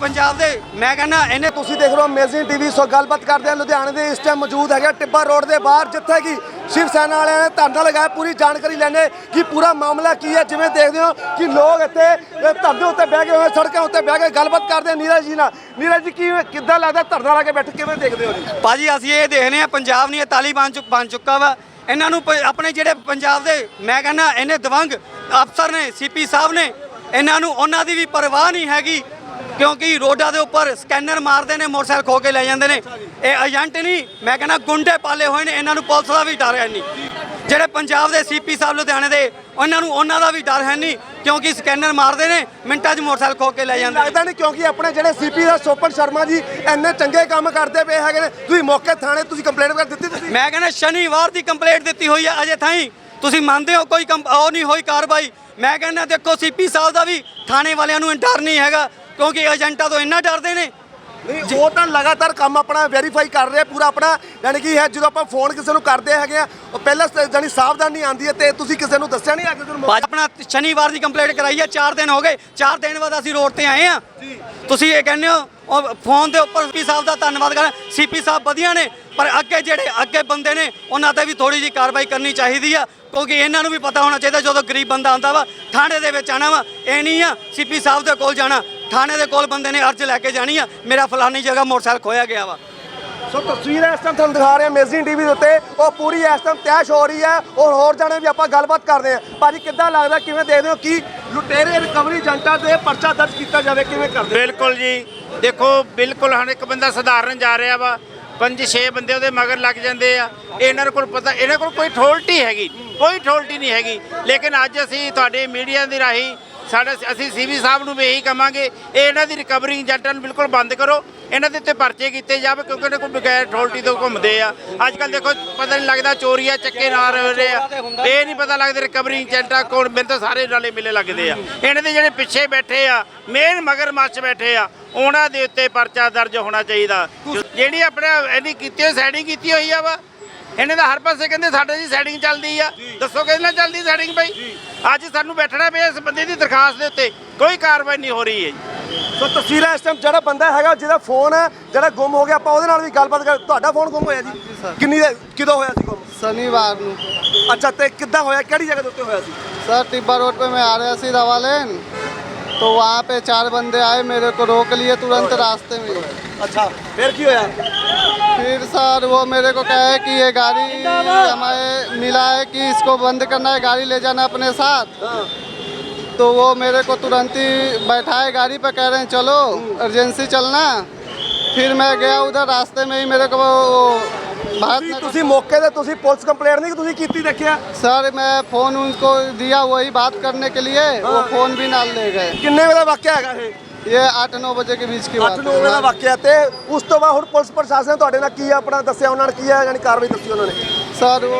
ਪੰਜਾਬ ਦੇ, ਮੈਂ ਕਹਿੰਦਾ ਇਹਨੇ ਤੁਸੀਂ ਦੇਖ ਰਹੇ ਹੋ ਅਮੇਜ਼ਿੰਗ ਟੀਵੀ ਸੋ ਗੱਲਬਾਤ ਕਰਦੇ ਆ, ਲੁਧਿਆਣੇ ਦੇ ਇਸ ਟਾਈਮ ਮੌਜੂਦ ਹੈਗਾ ਟਿੱਬਾ ਰੋਡ ਦੇ ਬਾਹਰ, ਜਿੱਥੇ ਕਿ ਸ਼ਿਵ ਸੈਨਾ ਵਾਲਿਆਂ ਨੇ ਧਰਨਾ ਲਗਾਇਆ, ਪੂਰੀ ਜਾਣਕਾਰੀ ਲੈਣੇ ਕਿ ਪੂਰਾ ਮਾਮਲਾ ਕੀ ਹੈ, ਜਿਵੇਂ ਦੇਖਦੇ ਹੋ ਕਿ ਲੋਕ ਇੱਥੇ ਧਰਨੇ ਉੱਤੇ ਬਹਿ ਗਏ ਹੋਏ, ਸੜਕਾਂ ਉੱਤੇ ਬਹਿ ਕੇ ਗੱਲਬਾਤ ਕਰਦੇ ਨੀਰਜ ਜੀ ਨਾਲ। ਨੀਰਜ ਜੀ, ਕੀ ਕਿੱਦਾਂ ਲੱਗਦਾ ਧਰਨਾ ਲਾ ਕੇ ਬੈਠੇ, ਕਿਵੇਂ ਦੇਖਦੇ ਹੋ ਜੀ? ਭਾਜੀ, ਅਸੀਂ ਇਹ ਦੇਖਨੇ ਆ ਪੰਜਾਬ ਨਹੀਂ ਇਹ ਤਾਲੀਬਾਨ ਚ ਬਣ ਚੁੱਕਾ ਵਾ। ਇਹਨਾਂ ਨੂੰ ਪ- ਆਪਣੇ ਜਿਹੜੇ ਪੰਜਾਬ ਦੇ, ਮੈਂ ਕਹਿੰਦਾ ਇਹਨੇ ਦਵੰਗ ਅਫਸਰ ਨੇ ਸੀਪੀ ਸਾਹਿਬ ਨੇ, ਇਹਨਾਂ ਨੂੰ ਉਹਨਾਂ ਦੀ ਵੀ ਪਰਵਾਹ ਨਹੀਂ ਹੈਗੀ। ਕਿਉਂਕਿ ਰੋਡਾਂ ਦੇ ਉੱਪਰ ਸਕੈਨਰ ਮਾਰਦੇ ਨੇ ਮੋਟਰਸਾਈਕਲ ਖੋ ਕੇ ਲੈ ਜਾਂਦੇ ਨੇ। ਇਹ ਏਜੰਟ ਨਹੀਂ ਮੈਂ ਕਹਿੰਦਾ ਗੁੰਡੇ ਪਾਲੇ ਹੋਏ ਨੇ ਇਹਨਾਂ ਨੂੰ ਪੁਲਿਸ ਦਾ ਵੀ ਡਰ ਹੈ ਨਹੀਂ ਜਿਹੜੇ ਪੰਜਾਬ ਦੇ ਸੀਪੀ ਸਾਹਿਬ ਲੁਧਿਆਣੇ ਦੇ ਉਹਨਾਂ ਨੂੰ ਉਹਨਾਂ ਦਾ ਵੀ ਡਰ ਹੈ ਨਹੀਂ ਕਿਉਂਕਿ ਸਕੈਨਰ ਮਾਰਦੇ ਨੇ ਮਿੰਟਾਂ 'ਚ ਮੋਟਰਸਾਈਕਲ ਖੋ ਕੇ ਲੈ ਜਾਂਦੇ ਲੱਗਦਾ ਨਹੀਂ ਕਿਉਂਕਿ ਆਪਣੇ ਜਿਹੜੇ ਸੀਪੀ ਦਾ ਸੋਪਨ ਸ਼ਰਮਾ ਜੀ ਇੰਨੇ ਚੰਗੇ ਕੰਮ ਕਰਦੇ ਪਏ ਹੈਗੇ ਨੇ ਤੁਸੀਂ ਮੌਕੇ ਥਾਣੇ ਤੁਸੀਂ ਕੰਪਲੇਂਟ ਕਰ ਦਿੱਤੀ ਤੁਸੀਂ? ਮੈਂ ਕਹਿੰਦਾ ਸ਼ਨੀਵਾਰ ਦੀ ਕੰਪਲੇਂਟ ਦਿੱਤੀ ਹੋਈ ਹੈ ਅਜੇ ਤਾਈਂ। ਤੁਸੀਂ ਮੰਨਦੇ ਹੋ ਕੋਈ ਕੰਪ- ਉਹ ਨਹੀਂ ਹੋਈ ਕਾਰਵਾਈ। ਮੈਂ ਕਹਿੰਦਾ ਦੇਖੋ ਸੀਪੀ ਸਾਹਿਬ ਦਾ ਵੀ ਥਾਣੇ ਵਾਲਿਆਂ ਨੂੰ ਡਰ ਨਹੀਂ ਹੈਗਾ। ਕਿਉਂਕਿ ਏਜੰਟਾਂ ਤੋਂ ਇੰਨਾ ਡਰਦੇ ਨੇ। ਨਹੀਂ ਉਹ ਤਾਂ ਲਗਾਤਾਰ ਕੰਮ ਆਪਣਾ ਵੈਰੀਫਾਈ ਕਰ ਰਹੇ ਪੂਰਾ ਆਪਣਾ ਯਾਨੀ ਕਿ ਹੈ ਜਦੋਂ ਆਪਾਂ ਫੋਨ ਕਿਸੇ ਨੂੰ ਕਰਦੇ ਹੈਗੇ ਆ ਉਹ ਪਹਿਲਾਂ ਜਾਣੀ ਸਾਵਧਾਨੀ ਆਂਦੀ ਹੈ ਤੇ ਤੁਸੀਂ ਕਿਸੇ ਨੂੰ ਦੱਸਿਆ ਨਹੀਂ ਅੱਗੇ ਤੁਹਾਨੂੰ ਬਾਅਦ ਆਪਣਾ ਸ਼ਨੀਵਾਰ ਦੀ ਕੰਪਲੇਂਟ ਕਰਾਈ ਹੈ 4 ਦਿਨ ਹੋ ਗਏ। 4 ਦਿਨ ਬਾਅਦ ਅਸੀਂ ਰੋਡ ਤੇ ਆਏ ਆ। ਤੁਸੀਂ ਇਹ ਕਹਿੰਦੇ ਹੋ ਫੋਨ ਦੇ ਉੱਪਰ ਸੀਪੀ ਸਾਹਿਬ ਦਾ ਧੰਨਵਾਦ ਕਰ ਸੀਪੀ ਸਾਹਿਬ ਵਧੀਆ ਨੇ ਪਰ ਅੱਗੇ ਜਿਹੜੇ ਅੱਗੇ ਬੰਦੇ ਨੇ ਉਹਨਾਂ ਤੇ ਵੀ ਥੋੜੀ ਜੀ ਕਾਰਵਾਈ ਕਰਨੀ ਚਾਹੀਦੀ ਆ ਕਿਉਂਕਿ ਇਹਨਾਂ ਨੂੰ ਵੀ ਪਤਾ ਹੋਣਾ ਚਾਹੀਦਾ ਜਦੋਂ ਗਰੀਬ ਬੰਦਾ ਆਉਂਦਾ ਵਾ ਥਾਣੇ ਦੇ ਵਿੱਚ ਆਣਾ ਵਾ ਇਹ ਨਹੀਂ ਆ ਸੀਪੀ ਸਾਹਿਬ ਦੇ ਕੋਲ ਜਾਣਾ। ਥਾਣੇ ਦੇ ਕੋਲ ਬੰਦੇ ਨੇ ਅਰਜ਼ ਲੈ ਕੇ ਜਾਣੀ ਆ ਮੇਰਾ ਫਲਾਨੀ ਜਗ੍ਹਾ ਮੋਟਰਸਾਈਕਲ ਖੋਇਆ ਗਿਆ ਵਾ। ਸੋ ਤਸਵੀਰ ਇਸ ਟਾਈਮ ਤੁਹਾਨੂੰ ਦਿਖਾ ਰਹੇ ਹਾਂ ਅਮੇਜ਼ਿੰਗ ਟੀਵੀ ਦੇ ਉੱਤੇ ਉਹ ਪੂਰੀ ਇਸ ਟਾਈਮ ਤੈਸ਼ ਹੋ ਰਹੀ ਹੈ ਔਰ ਹੋਰ ਜਾਣੇ ਵੀ ਆਪਾਂ ਗੱਲਬਾਤ ਕਰਦੇ ਹਾਂ। ਭਾਜੀ ਕਿੱਦਾਂ ਲੱਗਦਾ ਕਿਵੇਂ ਦੇਖਦੇ ਹੋ ਕਿ ਲੁਟੇਰੇ ਰਿਕਵਰੀ ਏਜੰਟਾਂ ਤੇ ਪਰਚਾ ਦਰਜ ਕੀਤਾ ਜਾਵੇ ਕਿਵੇਂ ਕਰਦੇ? ਬਿਲਕੁਲ ਜੀ। ਦੇਖੋ ਬਿਲਕੁਲ ਹੁਣ ਇੱਕ ਬੰਦਾ ਸਧਾਰਨ ਜਾ ਰਿਹਾ ਵਾ ਪੰਜ ਛੇ ਬੰਦੇ ਉਹਦੇ ਮਗਰ ਲੱਗ ਜਾਂਦੇ ਆ। ਇਹਨਾਂ ਕੋਲ ਪਤਾ ਇਹਨਾਂ ਕੋਲ ਕੋਈ ਠੋਲਟੀ ਹੈਗੀ ਕੋਈ ਠੋਲਟੀ ਨਹੀਂ ਹੈਗੀ। ਲੇਕਿਨ ਅੱਜ ਅਸੀਂ ਤੁਹਾਡੇ ਮੀਡੀਆ ਦੀ ਰਾਹੀਂ ਸਾਡੇ ਅਸੀਂ ਸੀਵੀ ਸਾਹਿਬ ਨੂੰ ਵੀ ਇਹੀ ਕਹਾਂਗੇ ਇਹ ਇਹਨਾਂ ਦੀ ਰਿਕਵਰੀ ਏਜੰਟਾਂ ਨੂੰ ਬਿਲਕੁਲ ਬੰਦ ਕਰੋ। ਇਹਨਾਂ ਦੇ ਉੱਤੇ ਪਰਚੇ ਕੀਤੇ ਜਾਵੇ ਕਿਉਂਕਿ ਇਹਨਾਂ ਕੋਲ ਬਗੈਰ ਠੋਲਟੀ ਤੋਂ ਘੁੰਮਦੇ ਆ। ਅੱਜ ਕੱਲ ਦੇਖੋ, ਪਤਾ ਨਹੀਂ ਲੱਗਦਾ ਚੋਰੀਆਂ ਚੱਕੇ ਨਾਲ ਰਹੇ ਆ। ਇਹ ਨਹੀਂ ਪਤਾ ਲੱਗਦਾ ਰਿਕਵਰੀ ਏਜੰਟਾਂ ਕੋਲ ਮੈਨੂੰ ਤਾਂ ਸਾਰੇ ਨਾਲੇ ਮਿਲੇ ਲੱਗਦੇ ਆ। ਇਹਨਾਂ ਦੇ ਜਿਹੜੇ ਪਿੱਛੇ ਬੈਠੇ ਆ ਮੇਨ ਮਗਰਮੱਛ ਬੈਠੇ ਆ, ਉਹਨਾਂ ਦੇ ਉੱਤੇ ਪਰਚਾ ਦਰਜ ਹੋਣਾ ਚਾਹੀਦਾ। ਜਿਹੜੀ ਆਪਣੇ ਇਹਦੀ ਕੀਤੀ ਹੋਈ ਸੈਟਿੰਗ ਕੀਤੀ ਹੋਈ ਆ ਵਾ ਇਹਨਾਂ ਦਾ ਹਰ ਪਾਸੇ ਕਹਿੰਦੇ ਸਾਡੇ ਜੀ ਸੈਟਿੰਗ ਚੱਲਦੀ ਆ ਦੱਸੋ ਕਿਹਦੇ ਨਾਲ ਚੱਲਦੀ ਸੈਟਿੰਗ ਬਈ ਅੱਜ ਸਾਨੂੰ ਬੈਠਣਾ ਪਿਆ ਇਸ ਬੰਦੇ ਦੀ ਦਰਖਾਸਤ ਦੇ ਉੱਤੇ ਕੋਈ ਕਾਰਵਾਈ ਨਹੀਂ ਹੋ ਰਹੀ ਹੈ ਜੀ ਸੋ ਤਸਵੀਰਾਂ ਇਸ ਟਾਈਮ ਜਿਹੜਾ ਬੰਦਾ ਹੈਗਾ ਜਿਹਦਾ ਫੋਨ ਹੈ ਜਿਹੜਾ ਗੁੰਮ ਹੋ ਗਿਆ ਆਪਾਂ ਉਹਦੇ ਨਾਲ ਵੀ ਗੱਲਬਾਤ ਕਰ ਤੁਹਾਡਾ ਫੋਨ ਗੁੰਮ ਹੋਇਆ ਜੀ ਕਿੰਨੀ ਦੇਰ- ਕਿਦੋਂ ਹੋਇਆ ਸੀ ਗੁੰਮ शनिवार ਨੂੰ ਅੱਛਾ ਤੇ ਕਿੱਦਾਂ ਹੋਇਆ ਕਿਹੜੀ ਜਗ੍ਹਾ ਦੇ ਉੱਤੇ ਹੋਇਆ ਸੀ सर टिब्बा रोड पे मैं आ रहा थी दवा लेन तो वहाँ पे चार बंदे आए मेरे को रोक लिए तुरंत रास्ते में ਅੱਛਾ ਫਿਰ ਕੀ ਹੋਇਆ फिर सर वो मेरे को कहा है कि ये गाड़ी हमें मिला है कि इसको बंद करना है गाड़ी ले जाना अपने साथ तो वो मेरे को तुरंत ही बैठाए गाड़ी पे कह रहे हैं चलो अर्जेंसी चलना फिर मैं गया उधर रास्ते में ही मेरे को वो भारत ਤੁਸੀਂ- नगर ਤੁਸੀਂ ਮੌਕੇ ਤੇ ਤੁਸੀਂ ਪੁਲਿਸ ਕੰਪਲੇਂਟ ਨਹੀਂ ਤੁਸੀਂ ਕੀਤੀ ਦੇਖਿਆ सर मैं फ़ोन उनको दिया वही बात करने के लिए वो हाँ। फ़ोन भी ना ले गए ਕਿੰਨੇ ਵੇ ਦਾ ਵਾਕਿਆ ਹੈਗਾ ਇਹ ये आठ नौ बजे के बीच की 8 बात 9 ਵੇ ਦਾ है ਵਾਕਿਆ ਤੇ ਉਸ ਤੋਂ ਬਾਅਦ ਹੁਣ ਪੁਲਿਸ ਪ੍ਰਸ਼ਾਸਨ ਨੇ ਤੁਹਾਡੇ ਨਾਲ ਕੀ ਆਪਣਾ ਦੱਸਿਆ ਉਹਨਾਂ ਨੇ ਕੀ ਹੈ ਯਾਨੀ ਕਾਰਵਾਈ ਦੱਸੀ ਉਹਨਾਂ ਨੇ सर वो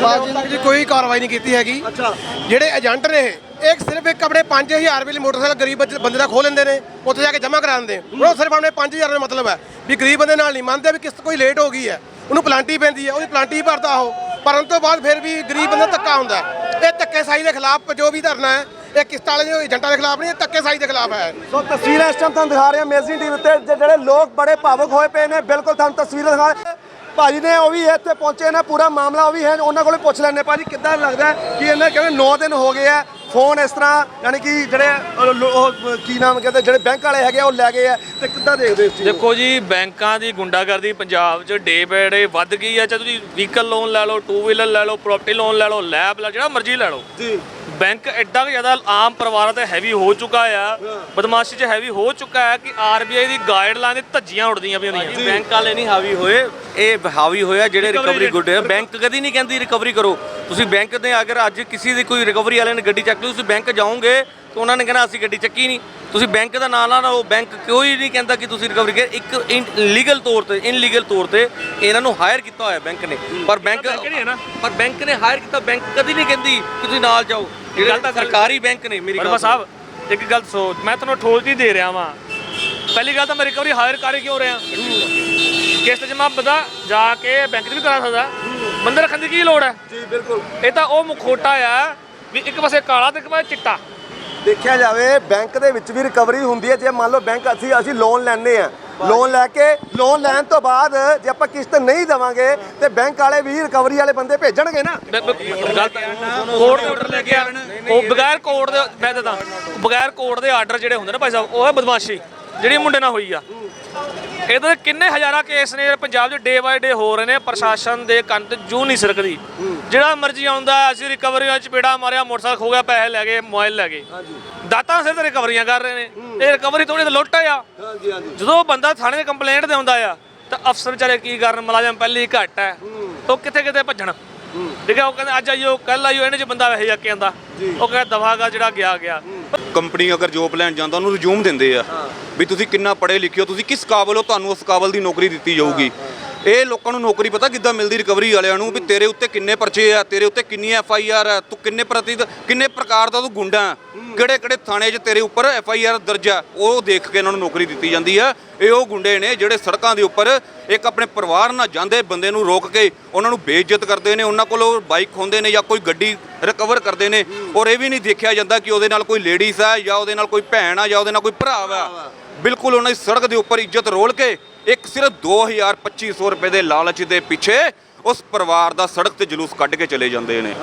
बाजी ਤੱਕ ਜੀ ਕੋਈ ਕਾਰਵਾਈ ਨਹੀਂ ਕੀਤੀ ਹੈਗੀ ਅੱਛਾ ਜਿਹੜੇ ਏਜੰਟ ਨੇ ਇਹ ਇੱਕ ਸਿਰਫ ਇੱਕ ਆਪਣੇ 5000 ਰੁਪਏ ਲਈ ਮੋਟਰਸਾਈਕਲ ਗਰੀਬ ਬੱਚੇ- ਬੰਦੇ ਦਾ ਖੋਹ ਲੈਂਦੇ ਨੇ ਉੱਥੇ ਜਾ ਕੇ ਜਮ੍ਹਾਂ ਕਰਾ ਦਿੰਦੇ ਉਹ ਸਿਰਫ ਆਪਣੇ 5000 ਦਾ ਮਤਲਬ ਹੈ ਵੀ ਗਰੀਬ ਬੰਦੇ ਨਾਲ ਨਹੀਂ ਮੰਨਦੇ ਵੀ ਕਿਸ ਕੋਈ ਲੇਟ ਹੋ ਗਈ ਹੈ ਉਹਨੂੰ ਪਲਾਂਟੀ ਪੈਂਦੀ ਹੈ ਉਹਦੀ ਪਲਾਂਟੀ ਭਰਦਾ ਉਹ ਪਰ ਉਸ ਤੋਂ ਬਾਅਦ ਫਿਰ ਵੀ ਗਰੀਬ ਬੰਦਾ ਧੱਕਾ ਹੁੰਦਾ ਹੈ। ਇਹ ਧੱਕੇ ਸਾਈ ਦੇ ਖਿਲਾਫ ਜੋ ਵੀ ਧਰਨਾ ਹੈ ਇਹ ਕਿਸ਼ਤਾਂ ਵਾਲੇ ਦੇ ਏਜੰਟਾਂ ਦੇ ਖਿਲਾਫ ਨਹੀਂ, ਇਹ ਧੱਕੇ ਸਾਈ ਦੇ ਖਿਲਾਫ ਹੈ। ਸੋ ਤਸਵੀਰਾਂ ਇਸ ਟਾਈਮ ਤੁਹਾਨੂੰ ਦਿਖਾ ਰਹੇ ਹਾਂ ਅਮੇਜ਼ਿੰਗ ਟੀਵੀ ਉੱਤੇ ਜੇ- ਜਿਹੜੇ ਲੋਕ ਬੜੇ ਭਾਵਕ ਹੋਏ ਪਏ ਨੇ। ਬਿਲਕੁਲ ਤੁਹਾਨੂੰ ਤਸਵੀਰਾਂ ਦਿਖਾ ਭਾਜੀ ਨੇ ਉਹ ਵੀ ਇੱਥੇ ਪਹੁੰਚੇ ਨੇ, ਪੂਰਾ ਮਾਮਲਾ ਉਹ ਵੀ ਹੈ, ਉਹਨਾਂ ਕੋਲੇ ਪੁੱਛ ਲੈਣੇ ਭਾਜੀ ਕਿੱਦਾਂ ਲੱਗਦਾ ਹੈ ਕਿ ਇਹਨਾਂ ਕਹਿੰਦੇ 9 ਦਿਨ ਹੋ ਗਏ ਆ ਫੋਨ ਇਸ ਤਰ੍ਹਾਂ ਯਾਨੀ ਕਿ ਜਿਹੜੇ ਉਹ ਲੋ- ਉਹ ਕੀ ਨਾਮ ਕਹਿੰਦੇ ਜਿਹੜੇ ਬੈਂਕ ਵਾਲੇ ਹੈਗੇ ਆ, ਉਹ ਲੈ ਗਏ ਆ ਤੇ ਕਿੱਦਾਂ ਦੇਖਦੇ ਇਸ ਚੀਜ਼ ਨੂੰ? ਦੇਖੋ ਜੀ ਬੈਂਕਾਂ ਦੀ ਗੁੰਡਾਗਰਦੀ ਪੰਜਾਬ 'ਚ ਡੇ ਬਾਏ ਡੇ ਵੱਧ ਗਈ ਹੈ ਚਾਹੇ ਤੁਸੀਂ ਵਹੀਕਲ ਲੋਨ ਲੈ ਲਓ ਟੂ ਵੀਲਰ ਲੈ ਲਓ ਪ੍ਰਾਪਰਟੀ ਲੋਨ ਲੈ ਲਓ ਲੈਬ ਲੈ ਜਿਹੜਾ ਮਰਜ਼ੀ ਲੈ ਲਓ। ਜੀ। ਬੈਂਕ ਐਡਾ ਕੁ ਜ਼ਿਆਦਾ ਆਮ ਪਰਿਵਾਰਾਂ ਤੇ ਹੈਵੀ ਹੋ ਚੁੱਕਾ ਆ ਬਦਮਾਸ਼ੀ 'ਚ ਹੈਵੀ ਹੋ ਚੁੱਕਾ ਹੈ ਕਿ ਆਰਬੀਆਈ ਦੀ ਗਾਈਡਲਾਈਨ ਦੀ ਧੱਜੀਆਂ ਉੜਦੀਆਂ ਪਈਆਂ ਨੇ ਬੈਂਕ ਵਾਲੇ ਨਹੀਂ ਹਾਵੀ ਹੋਏ ਇਹ ਹਾਵੀ ਹੋਇਆ ਜਿਹੜੇ ਰਿਕਵਰੀ ਗੁੱਡ ਹੈ ਬੈਂਕ ਕਦੀ ਨਹੀਂ ਕਹਿੰਦੀ ਰਿਕਵਰੀ ਕਰੋ। ਤੁਸੀਂ ਬੈਂਕ ਦੇ ਅਗਰ ਅੱਜ ਕਿਸੇ ਦੀ ਕੋਈ ਰਿਕਵਰੀ ਵਾਲੇ ਨੇ ਗੱਡੀ ਚੱਕ ਲਈ ਤੁਸੀਂ ਬੈਂਕ ਜਾਓਗੇ ਤਾਂ ਉਹਨਾਂ ਨੇ ਕਹਿਣਾ ਅਸੀਂ ਗੱਡੀ ਚੱਕੀ ਨਹੀਂ। ਤੁਸੀਂ ਬੈਂਕ ਦਾ ਨਾਂ ਨਾ ਲਓ ਬੈਂਕ ਕੋਈ ਨਹੀਂ ਕਹਿੰਦਾ ਕਿ ਤੁਸੀਂ ਰਿਕਵਰੀ ਕਰ ਇੱਕ ਲੀਗਲ ਤੌਰ ਤੇ ਇਨਲੀਗਲ ਤੌਰ ਤੇ ਇਹਨਾਂ ਨੂੰ ਹਾਇਰ ਕੀਤਾ ਹੋਇਆ ਬੈਂਕ ਨੇ। ਪਰ ਬੈਂਕ ਪਰ ਬੈਂਕ ਨੇ ਹਾਇਰ ਕੀਤਾ ਬੈਂਕ ਕਦੀ ਨਹੀਂ ਕਹਿੰਦੀ ਕਿ ਤੁਸੀਂ ਨਾਲ ਜਾਓ। ਗੱਲ ਤਾਂ ਸਰਕਾਰੀ ਬੈਂਕ ਨੇ ਮੇਰੀ ਗੱਲ ਸਾਹਿਬ ਇੱਕ ਗੱਲ ਸੋਚ ਮੈਂ ਤੁਹਾਨੂੰ ਠੋਲ ਨਹੀਂ ਦੇ ਰਿਹਾ ਵਾਂ। ਪਹਿਲੀ ਗੱਲ ਤਾਂ ਮੈਂ ਰਿਕਵਰੀ ਹਾਇਰ ਕਰ ਕਿਉਂ ਰਿਹਾ? ਕਿਸ਼ਤ ਜਮਾ ਬੰਦਾ ਜਾ ਕੇ ਬੈਂਕ 'ਚ ਵੀ ਕਰਾ ਸਕਦਾ। ਬੰਦੇ ਰੱਖਣ ਦੀ ਕੀ ਲੋੜ ਹੈ? ਜੀ ਬਿਲਕੁਲ। ਇਹ ਤਾਂ ਉਹ ਮੁਖੋਟਾ ਆ ਵੀ ਇੱਕ ਪਾਸੇ ਕਾਲਾ ਤੇ ਇੱਕ ਪਾਸੇ ਚਿੱਟਾ। ਦੇਖਿਆ ਜਾਵੇ ਬੈਂਕ ਦੇ ਵਿੱਚ ਵੀ ਰਿਕਵਰੀ ਹੁੰਦੀ ਹੈ। ਜੇ ਮੰਨ ਲਓ ਬੈਂਕ ਅਸੀਂ ਅਸੀਂ ਲੋਨ ਲੈਣੇ ਆ ਲੋਨ ਲੈ ਕੇ ਲੋਨ ਲੈਣ ਤੋਂ ਬਾਅਦ ਜੇ ਆਪਾਂ ਕਿਸ਼ਤ ਨਹੀਂ ਦੇਵਾਂਗੇ ਤੇ ਬੈਂਕ ਵਾਲੇ ਵੀ ਰਿਕਵਰੀ ਵਾਲੇ ਬੰਦੇ ਭੇਜਣਗੇ ਨਾ। ਗਲਤ ਕੋਰਟ ਦੇ ਆਰਡਰ ਲੈ ਕੇ ਆ ਉਹ ਬਗੈਰ ਕੋਰਟ ਦੇ ਮੈਂ ਦੱਸਾਂ ਬਗੈਰ ਕੋਰਟ ਦੇ ਆਰਡਰ ਜਿਹੜੇ ਹੁੰਦੇ ਨੇ ਭਾਈ ਸਾਹਿਬ ਉਹ ਹੈ ਬਦਮਾਸ਼ੀ। ਜਿਹੜੀ ਮੁੰਡੇ ਨਾਲ ਹੋਈ ਆ। ਇਹਦੇ ਕਿੰਨੇ ਹਜ਼ਾਰਾਂ ਕੇਸ ਨੇ ਪੰਜਾਬ 'ਚ ਡੇ ਬਾਏ ਡੇ ਹੋ ਰਹੇ ਨੇ ਪ੍ਰਸ਼ਾਸਨ ਦੇ ਕੰਨ ਤੇ ਜੂ ਨਹੀਂ ਸਰਕਦੀ। ਜਿਹੜਾ ਮਰਜ਼ੀ ਆਉਂਦਾ ਅਸੀਂ ਰਿਕਵਰੀਆਂ ਚ ਪੇੜਾ ਮਾਰਿਆ ਮੋਟਰਸਾਈਕਲ ਖੋ ਗਿਆ ਪੈਸੇ ਲੈ ਗਏ ਮੋਬਾਈਲ ਲੈ ਗਏ। ਦਾਤਾਂ ਸਿਰ ਤੇ ਰਿਕਵਰੀਆਂ ਕਰ ਰਹੇ ਨੇ। ਇਹ ਰਿਕਵਰੀ ਥੋੜੀ ਤੇ ਲੁੱਟ ਆ। ਹਾਂਜੀ ਹਾਂਜੀ। ਜਦੋਂ ਬੰਦਾ ਥਾਣੇ 'ਚ ਕੰਪਲੇਂਟ ਦੇਉਂਦਾ ਆ ਤਾਂ ਅਫਸਰ ਵਿਚਾਰੇ ਕੀ ਕਰਨ? ਮੁਲਾਜ਼ਮ ਪਹਿਲੀ ਘੱਟ ਹੈ। ਉਹ ਕਿੱਥੇ ਕਿਤੇ ਭੱਜਣ ਠੀਕ ਹੈ ਉਹ ਕਹਿੰਦੇ ਅੱਜ ਆਈਓ ਕੱਲ ਆਈਓ ਇਹਨੇ ਚ ਬੰਦਾ ਵੈਸੇ ਜਾ ਕੇ ਆਂਦਾ ਉਹ ਕਹਿੰਦਾ ਦਫਾਗਾ ਜਿਹੜਾ ਗਿਆ ਗਿਆ। ਕੰਪਨੀ ਅਗਰ ਜੋਬ ਲੈਣ ਜਾਂਦਾ ਉਹਨੂੰ ਰਿਜ਼ਿਊਮ ਦਿੰਦੇ ਆ ਵੀ ਤੁਸੀਂ ਕਿੰਨਾ ਪੜ੍ਹੇ ਲਿਖੇ ਹੋ ਤੁਸੀਂ ਕਿਸ ਕਾਬਲ ਹੋ ਤੁਹਾਨੂੰ ਉਸ ਕਾਬਲ ਦੀ ਨੌਕਰੀ ਦਿੱਤੀ ਜਾਊਗੀ। ਇਹ ਲੋਕਾਂ ਨੂੰ ਨੌਕਰੀ ਪਤਾ ਕਿੱਦਾਂ ਮਿਲਦੀ ਰਿਕਵਰੀ ਵਾਲਿਆਂ ਨੂੰ ਵੀ ਤੇਰੇ ਉੱਤੇ ਕਿੰਨੇ ਪਰਚੇ ਆ, ਤੇਰੇ ਉੱਤੇ ਕਿੰਨੀ ਐਫ ਆਈ ਆਰ ਹੈ ਤੂੰ ਕਿੰਨੇ ਪ੍ਰਤੀ ਕਿੰਨੇ ਪ੍ਰਕਾਰ ਦਾ ਤੂੰ ਗੁੰਡਾ ਕਿਹੜੇ ਕਿਹੜੇ ਥਾਣੇ 'ਚ ਤੇਰੇ ਉੱਪਰ ਐਫ ਆਈ ਆਰ ਦਰਜ ਆ? ਉਹ ਦੇਖ ਕੇ ਇਹਨਾਂ ਨੂੰ ਨੌਕਰੀ ਦਿੱਤੀ ਜਾਂਦੀ ਆ। ਇਹ ਉਹ ਗੁੰਡੇ ਨੇ ਜਿਹੜੇ ਸੜਕਾਂ ਦੇ ਉੱਪਰ ਇੱਕ ਆਪਣੇ ਪਰਿਵਾਰ ਨਾਲ ਜਾਂਦੇ ਬੰਦੇ ਨੂੰ ਰੋਕ ਕੇ ਉਹਨਾਂ ਨੂੰ ਬੇਇੱਜ਼ਤ ਕਰਦੇ ਨੇ, ਉਹਨਾਂ ਕੋਲੋਂ ਬਾਈਕ ਖੋਂਦੇ ਨੇ ਜਾਂ ਕੋਈ ਗੱਡੀ ਰਿਕਵਰ ਕਰਦੇ ਨੇ ਔਰ ਇਹ ਵੀ ਨਹੀਂ ਦੇਖਿਆ ਜਾਂਦਾ ਕਿ ਉਹਦੇ ਨਾਲ ਕੋਈ ਲੇਡੀਜ਼ ਆ ਜਾਂ ਉਹਦੇ ਨਾਲ ਕੋਈ ਭੈਣ ਆ ਜਾਂ ਉਹਦੇ ਨਾਲ ਕੋਈ ਭਰਾ ਵਾ। ਬਿਲਕੁਲ ਉਹਨਾਂ ਦੀ ਸੜਕ ਦੇ ਉੱਪਰ ਇੱਜ਼ਤ ਰੋਲ ਕੇ ਇੱਕ ਸਿਰਫ 2000 2500 ਰੁਪਏ ਦੇ ਲਾਲਚ ਦੇ ਪਿੱਛੇ ਉਸ ਪਰਿਵਾਰ ਦਾ ਸੜਕ ਤੇ ਜਲੂਸ ਕੱਢ ਕੇ ਚਲੇ ਜਾਂਦੇ ਨੇ।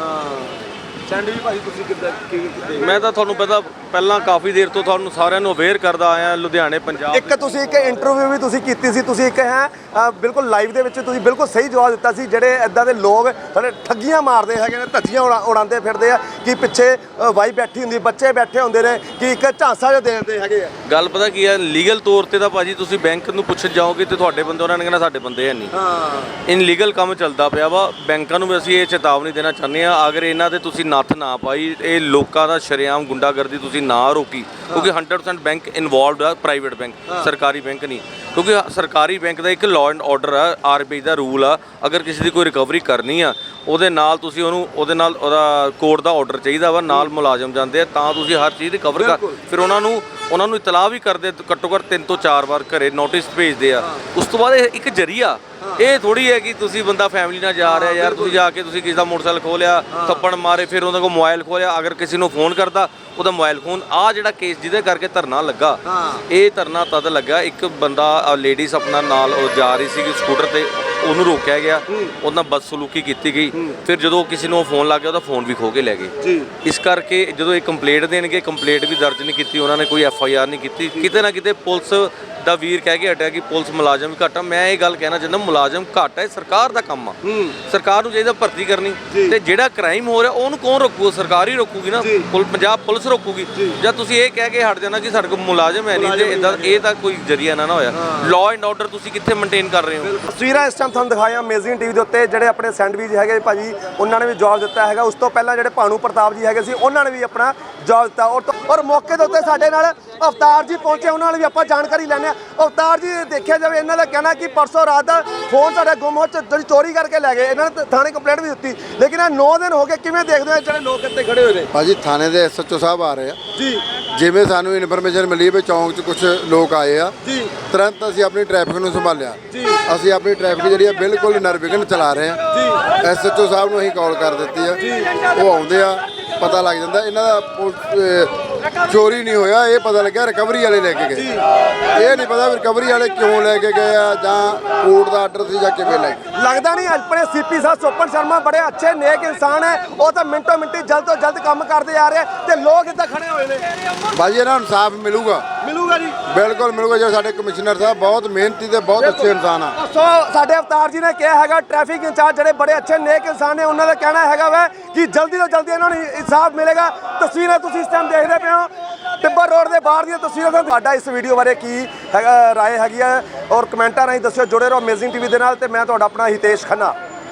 ਸੈਂਡਵਿਚ ਭਾਜੀ ਤੁਸੀਂ ਕਿੱਦਾਂ ਕੀ ਕਿਤੇ ਮੈਂ ਤਾਂ ਤੁਹਾਨੂੰ ਪਤਾ ਪਹਿਲਾਂ ਕਾਫੀ ਦੇਰ ਤੋਂ ਤੁਹਾਨੂੰ ਸਾਰਿਆਂ ਨੂੰ ਅਵੇਅਰ ਕਰਦਾ ਆਇਆ ਲੁਧਿਆਣੇ ਪੰਜਾਬ ਇੱਕ ਤੁਸੀਂ ਇੱਕ ਇੰਟਰਵਿਊ ਵੀ ਤੁਸੀਂ ਕੀਤੀ ਸੀ ਤੁਸੀਂ ਇੱਕ ਹੈ ਬਿਲਕੁਲ ਲਾਈਵ ਦੇ ਵਿੱਚ ਤੁਸੀਂ ਬਿਲਕੁਲ ਸਹੀ ਜਵਾਬ ਦਿੱਤਾ ਸੀ ਜਿਹੜੇ ਐਦਾਂ ਦੇ ਲੋਕ ਸਾਡੇ ਠੱਗੀਆਂ ਮਾਰਦੇ ਹੈਗੇ ਨੇ ਧੱਜੀਆਂ ਉਡਾ- ਉਡਾਉਂਦੇ ਫਿਰਦੇ ਆ ਕਿ ਪਿੱਛੇ ਵਾਈ ਬੈਠੀ ਹੁੰਦੀ ਬੱਚੇ ਬੈਠੇ ਹੁੰਦੇ ਨੇ ਕਿ ਇੱਕ ਝਾਂਸਾ ਜਿਹਾ ਦੇ ਦਿੰਦੇ ਹੈਗੇ ਆ। ਗੱਲ ਪਤਾ ਕੀ ਹੈ ਲੀਗਲ ਤੌਰ ਤੇ ਤਾਂ ਭਾਜੀ ਤੁਸੀਂ ਬੈਂਕ ਨੂੰ ਪੁੱਛ ਜਾਓਗੇ ਤੇ ਤੁਹਾਡੇ ਬੰਦੇ ਉਹਨਾਂ ਨੇ ਕਹਿਣਾ ਸਾਡੇ ਬੰਦੇ ਹੈ ਨਹੀਂ। ਹਾਂ। ਇਨ ਲੀਗਲ ਕੰਮ ਚੱਲਦਾ ਪਿਆ ਵਾ ਬੈਂਕਾਂ ਨੂੰ ਵੀ ਅਸੀਂ ਇਹ ਚੇਤਾਵਨੀ ਦੇਣਾ ਚਾਹੁੰਦੇ ਆ ਅਗਰ ਇਹਨਾਂ ਦੇ ਤੁਸੀਂ ਨੱਥ ਨਾ ਪਾਈ ਇਹ ਲੋਕਾਂ ਦਾ ਸ਼ਰੇਆਮ ਗੁੰਡਾਗਰਦੀ ਤੁਸੀਂ ਨਾ ਰੋਕੀ। ਕਿਉਂਕਿ 100% ਬੈਂਕ ਇਨਵੋਲਵਡ ਆ ਪ੍ਰਾਈਵੇਟ ਬੈਂਕ ਸਰਕਾਰੀ ਬੈਂਕ ਨਹੀਂ। ਕਿਉਂਕਿ ਸਰਕਾਰੀ ਬੈਂਕ ਦਾ ਇੱਕ ਲਾਅ ਐਂਡ ਆਰਡਰ ਆ ਆਰਬੀਆਈ ਦਾ ਰੂਲ ਆ। ਅਗਰ ਕਿਸੇ ਦੀ ਕੋਈ ਰਿਕਵਰੀ ਕਰਨੀ ਆ ਉਹਦੇ ਨਾਲ ਤੁਸੀਂ ਉਹਨੂੰ ਉਹਦੇ ਨਾਲ ਉਹਦਾ ਕੋਰਟ ਦਾ ਆਰਡਰ ਚਾਹੀਦਾ ਵਾ ਨਾਲ ਮੁਲਾਜ਼ਮ ਜਾਂਦੇ ਆ ਤਾਂ ਤੁਸੀਂ ਹਰ ਚੀਜ਼ ਰਿਕਵਰ ਕਰ ਫਿਰ ਉਹਨਾਂ ਨੂੰ ਉਹਨਾਂ ਨੂੰ ਇਤਲਾਹ ਵੀ ਕਰਦੇ ਘੱਟੋ ਘੱਟ ਤਿੰਨ ਤੋਂ ਚਾਰ ਵਾਰ ਘਰੇ ਨੋਟਿਸ ਭੇਜਦੇ ਆ। ਉਸ ਤੋਂ ਬਾਅਦ ਇਹ ਇੱਕ ਜਰੀਆ ਇਹ ਥੋੜੀ ਹੈ ਕਿ ਤੁਸੀਂ ਬੰਦਾ ਫੈਮਿਲੀ ਨਾਲ ਜਾ ਰਿਹਾ ਯਾਰ ਤੁਸੀਂ ਜਾ ਕੇ ਤੁਸੀਂ ਕਿਸੇ ਦਾ ਮੋਟਰਸਾਈਕਲ ਖੋਲਿਆ ਥੱਪੜ ਮਾਰੇ ਫਿਰ ਉਹਦੇ ਕੋਲ ਮੋਬਾਈਲ ਖੋਲਿਆ ਅਗਰ ਕਿਸੇ ਨੂੰ ਫੋਨ ਕਰਦਾ ਉਹਦਾ ਮੋਬਾਈਲ ਫੋਨ ਆ ਜਿਹੜਾ ਕੇਸ ਜਿਹਦੇ ਕਰਕੇ ਧਰਨਾ ਲੱਗਾ ਇਹ ਧਰਨਾ ਤਦ ਲੱਗਾ ਇੱਕ ਬੰਦਾ ਲੇਡੀਜ਼ ਆਪਣਾ ਨਾਲ ਉਹ ਜਾ ਰਹੀ ਸੀ ਸਕੂਟਰ ਤੇ ਉਹਨੂੰ ਰੋਕਿਆ ਗਿਆ। ਉਹਨਾਂ ਬਦਸਲੂਕੀ ਕੀਤੀ ਗਈ। ਫਿਰ ਜਦੋਂ ਕਿਸੇ ਨੂੰ ਫੋਨ ਲੱਗ ਗਿਆ ਉਹਦਾ ਫੋਨ ਵੀ ਖੋ ਕੇ ਲੈ ਗਏ। ਜੀ। ਇਸ ਕਰਕੇ ਜਦੋਂ ਇਹ ਕੰਪਲੇਂਟ ਦੇਣਗੇ ਕੰਪਲੇਂਟ ਵੀ ਦਰਜ ਨਹੀਂ ਕੀਤੀ ਉਹਨਾਂ ਨੇ ਕੋਈ ਐਫ ਆਈ ਆਰ ਨਹੀਂ ਕੀਤੀ। ਕਿਤੇ ਨਾ ਕਿਤੇ ਪੁਲਿਸ ਦਾ ਵੀਰ ਕਹਿ ਕੇ ਹਟਿਆ ਕਿ ਪੁਲਿਸ ਮੁਲਾਜ਼ਮ ਘੱਟ ਆ। ਮੈਂ ਇਹ ਗੱਲ ਕਹਿਣਾ ਚਾਹੁੰਦਾ ਮੁਲਾਜ਼ਮ ਘੱਟ ਹੈ ਸਰਕਾਰ ਦਾ ਕੰਮ ਆ। ਸਰਕਾਰ ਨੂੰ ਚਾਹੀਦਾ ਭਰਤੀ ਕਰਨੀ। ਤੇ ਜਿਹੜਾ ਕ੍ਰਾਈਮ ਹੋ ਰਿਹਾ ਉਹਨੂੰ ਕੌਣ ਰੋਕੂਗਾ ਸਰਕਾਰ ਹੀ ਰੋਕੂਗੀ ਨਾ। ਪੁਲ- ਪੰਜਾਬ ਪੁਲਿਸ ਰੋਕੂਗੀ। ਜਾਂ। ਤੁਸੀਂ ਇਹ ਕਹਿ ਕੇ ਹਟ ਜਾਣਾ ਕਿ ਸਾਡੇ ਕੋਲ ਮੁਲਾਜ਼ਮ ਹੈ ਨਹੀਂ ਤੇ ਇਦਾਂ ਇਹ ਤਾਂ ਕੋਈ ਜਰੀਆ ਨਾ ਨਾ ਹੋਇਆ। ਲਾਅ ਐਂਡ ਆਰਡਰ ਤੁਸੀਂ ਕਿੱਥੇ ਮੇਨਟੇਨ ਕਰ ਰਹੇ ਹੋ? ਤਸਵੀਰਾਂ ਇਸ ਟਾਈਮ ਤੁਹਾਨੂੰ ਦਿਖਾਇਆ ਅਮੇਜ਼ਿੰਗ ਟੀਵੀ ਦੇ ਉੱਤੇ ਜਿਹੜੇ ਆਪਣੇ ਸੈਂਡਵਿਚ ਹੈਗੇ ਭਾਜੀ ਉਹਨਾਂ ਨੇ ਵੀ ਜਵਾਬ ਦਿੱਤਾ ਹੈਗਾ। ਉਸ ਤੋਂ ਪਹਿਲਾਂ ਜਿਹੜੇ ਭਾਨੂ ਪ੍ਰਤਾਪ ਜੀ ਹੈਗੇ ਸੀ ਉਹਨਾਂ ਨੇ ਵੀ ਆਪਣਾ ਜਵਾਬ ਦਿੱਤਾ। ਔਰ ਮੌਕੇ ਦੇ ਉੱਤੇ ਸਾਡੇ ਨਾਲ ਅਵਤਾਰ ਜੀ ਪਹੁੰਚੇ ਉਹਨਾਂ ਨਾਲ ਵੀ ਆਪਾਂ ਜਾਣਕਾਰੀ ਲੈਣੇ ਆ ਅਵਤਾਰ ਜੀ ਦੇਖਿਆ ਜਾਵੇ ਇਹਨਾਂ ਦਾ ਕਹਿਣਾ ਕਿ ਪਰਸੋਂ ਰਾਤ ਦਾ ਫੋਨ ਸਾਡਾ ਗੁੰਮ ਹੋ ਚੋਰੀ ਕਰਕੇ ਲੈ ਗਏ। ਇਹਨਾਂ ਨੇ ਥਾਣੇ ਕੰਪਲੇਂਟ ਵੀ ਦਿੱਤੀ। ਲੇਕਿਨ ਇਹ 9 ਦਿਨ ਹੋ ਗਏ ਕਿਵੇਂ ਦੇਖਦੇ ਹੋ ਜਿਹੜੇ ਲੋਕ ਇੱਥੇ ਖੜੇ ਹੋਏ ਨੇ? ਭਾਜੀ ਥਾਣੇ ਦੇ ਐਸਐਚਓ ਸਾਹਿਬ ਆ ਰਹੇ ਆ। ਜੀ। ਜਿਵੇਂ ਸਾਨੂੰ ਇਨਫੋਰਮੇਸ਼ਨ ਮਿਲੀ ਵੀ ਚੌਂਕ 'ਚ ਕੁਝ ਲੋਕ ਆਏ ਆ ਜੀ। ਤੁਰੰਤ ਅਸੀਂ ਆਪਣੀ ਟ੍ਰੈਫਿਕ ਨੂੰ ਸੰਭਾਲਿਆ। ਜੀ। ਅਸੀਂ ਆਪਣੀ ਟ੍ਰੈਫਿਕ ਜਿਹੜੀ ਆ ਬਿਲਕੁਲ ਨਿਰਵਿਘਨ ਚਲਾ ਰਹੇ ਆ। ਜੀ। ਐਸਐਚਓ ਸਾਹਿਬ ਨੂੰ ਅਸੀਂ ਕਾਲ ਕਰ ਦਿੱਤੀ ਆ। ਉਹ ਆਉਂਦੇ ਆ ਪਤਾ ਲੱਗ ਜਾਂਦਾ। ਇਹਨਾਂ ਦਾ ਚੋਰੀ ਨਹੀਂ ਹੋਇਆ ਇਹ ਪਤਾ ਲੱਗਿਆ ਰਿਕਵਰੀ ਵਾਲੇ ਲੈ ਕੇ ਗਏ। ਇਹ ਨਹੀਂ ਪਤਾ ਵੀ ਰਿਕਵਰੀ ਵਾਲੇ ਕਿਉਂ ਲੈ ਕੇ ਗਏ ਆ ਜਾਂ ਕੋਰਟ ਦਾ ਆਰਡਰ ਸੀ ਜਾਂ ਕਿਵੇਂ ਲੈ ਗਏ। ਲੱਗਦਾ ਨਹੀਂ ਆਪਣੇ ਸੀਪੀ ਸਾਹਿਬ ਸੋਪਨ ਸ਼ਰਮਾ ਬੜੇ ਅੱਛੇ ਨੇਕ ਇਨਸਾਨ ਹੈ। ਉਹ ਤਾਂ ਮਿੰਟੋ ਮਿੰਟੀ ਜਲਦ ਤੋਂ ਜਲਦ ਕੰਮ ਕਰਦੇ ਆ ਰਹੇ ਤੇ ਲੋਕ ਇੱਦਾਂ ਖੜੇ ਹੋਏ ਨੇ। ਭਾਜੀ ਇਹਨਾਂ ਨੂੰ ਇਨਸਾਫ ਮਿਲੂਗਾ। ਮਿਲੂਗਾ ਜੀ? ਬਿਲਕੁਲ ਮਿਲੂਗਾ ਜੋ ਸਾਡੇ ਕਮਿਸ਼ਨਰ ਸਾਹਿਬ ਬਹੁਤ ਮਿਹਨਤੀ ਤੇ ਬਹੁਤ ਅੱਛੇ ਇਨਸਾਨ ਆ। ਸੋ ਸਾਡੇ ਅਵਤਾਰ ਜੀ ਨੇ ਕਿਹਾ ਹੈਗਾ ਟ੍ਰੈਫਿਕ ਇੰਚਾਰਜ ਜਿਹੜੇ ਬੜੇ ਅੱਛੇ ਨੇਕ ਇਨਸਾਨ ਨੇ ਉਹਨਾਂ ਦਾ ਕਹਿਣਾ ਹੈਗਾ ਵਾ ਕਿ ਜਲਦੀ ਤੋਂ ਜਲਦੀ ਇਹਨਾਂ ਨੂੰ ਇਨਸਾਫ ਮਿਲੇਗਾ। ਤਸਵੀਰਾਂ ਤੁਸੀਂ ਇਸ ਟਾਈਮ ਦੇਖਦੇ ਪਏ ਹੋ। ਟਿੱਬਰ ਰੋਡ ਦੇ ਬਾਹਰ ਦੀਆਂ ਤਸਵੀਰਾਂ ਤੁਹਾਡਾ ਇਸ ਵੀਡੀਓ ਬਾਰੇ ਕੀ ਹੈਗਾ ਰਾਏ ਹੈਗੀ ਹੈ ਔਰ ਕਮੈਂਟਾਂ ਰਾਹੀਂ ਦੱਸਿਓ ਜੁੜੇ ਰਹੋ ਅਮੇਜ਼ਿੰਗ ਟੀਵੀ ਦੇ ਨਾਲ ਤੇ ਮੈਂ ਤੁਹਾਡਾ ਆਪਣਾ ਹਿਤੇਸ਼ ਖੰਨਾ।